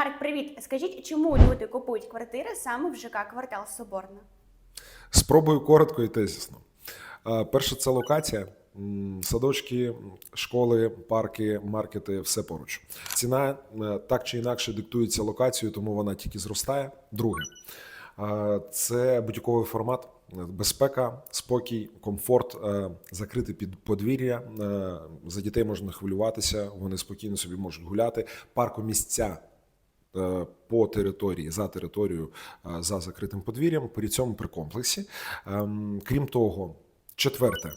Марк, привіт. Скажіть, чому люди купують квартири саме в ЖК квартал Соборна? Спробую коротко і тезісно. Е, Перше, це локація. Садочки, школи, парки, маркети все поруч. Ціна е, так чи інакше диктується локацією, тому вона тільки зростає. Друге, е, це будь-яковий формат, безпека, спокій, комфорт, закрите під подвір'я. За дітей можна хвилюватися, вони спокійно собі можуть гуляти. Паркомісця е, по території за територією е, за закритим подвір'ям, при цьому при комплексі. Ем, Крім того, четверте.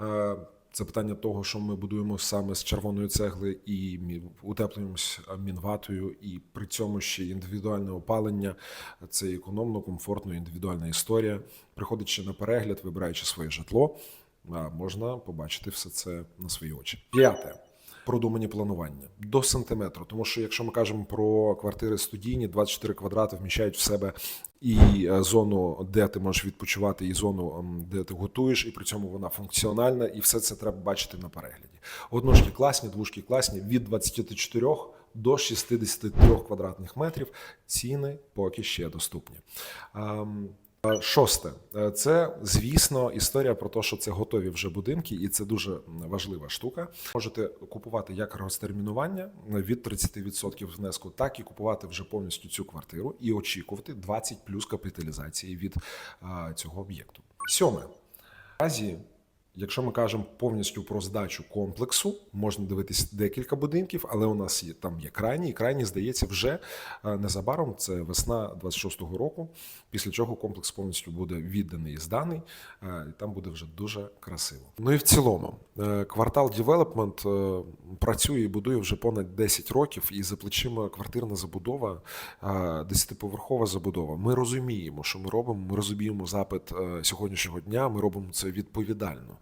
е, Це питання того, що ми будуємо саме з червоної цегли і утеплюємось е, мінватою, і при цьому ще індивідуальне опалення. Це економно, комфортно, індивідуальна історія. Приходячи на перегляд, вибираючи своє житло, можна побачити все це на свої очі. П'яте продумані планування до сантиметру. Тому що якщо ми кажемо про квартири студійні, 24 квадрати вміщають в себе і е, зону, де ти можеш відпочивати, і зону, ем, де ти готуєш, і при цьому вона функціональна, і все це треба бачити на перегляді. Одножки класні, двушки класні від 24 до 63 квадратних метрів. Ціни поки ще доступні. Е, Шосте, Е, це звісно історія про те, що це готові вже будинки, і це дуже важлива штука. Можете купувати як розтермінування від 30% внеску, так і купувати вже повністю цю квартиру і очікувати 20 плюс капіталізації від цього об'єкту. Сьоме. Разі, якщо ми кажемо повністю про здачу комплексу, можна дивитись декілька будинків, але у нас є там є крайні, і крайні, здається, вже е, незабаром це весна 26-го року. Після чого комплекс повністю буде відданий і зданий, е, і там буде вже дуже красиво. Ну і в цілому, квартал Девелопмент е, працює і будує вже понад 10 років, і за плечима квартирна забудова, е, 10-поверхова забудова. Ми розуміємо, що ми робимо. Ми розуміємо запит е, сьогоднішнього дня. Ми робимо це відповідально.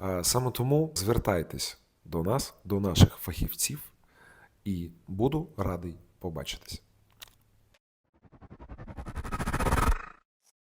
Е, Саме тому звертайтесь до нас, до наших фахівців, і буду радий побачитись.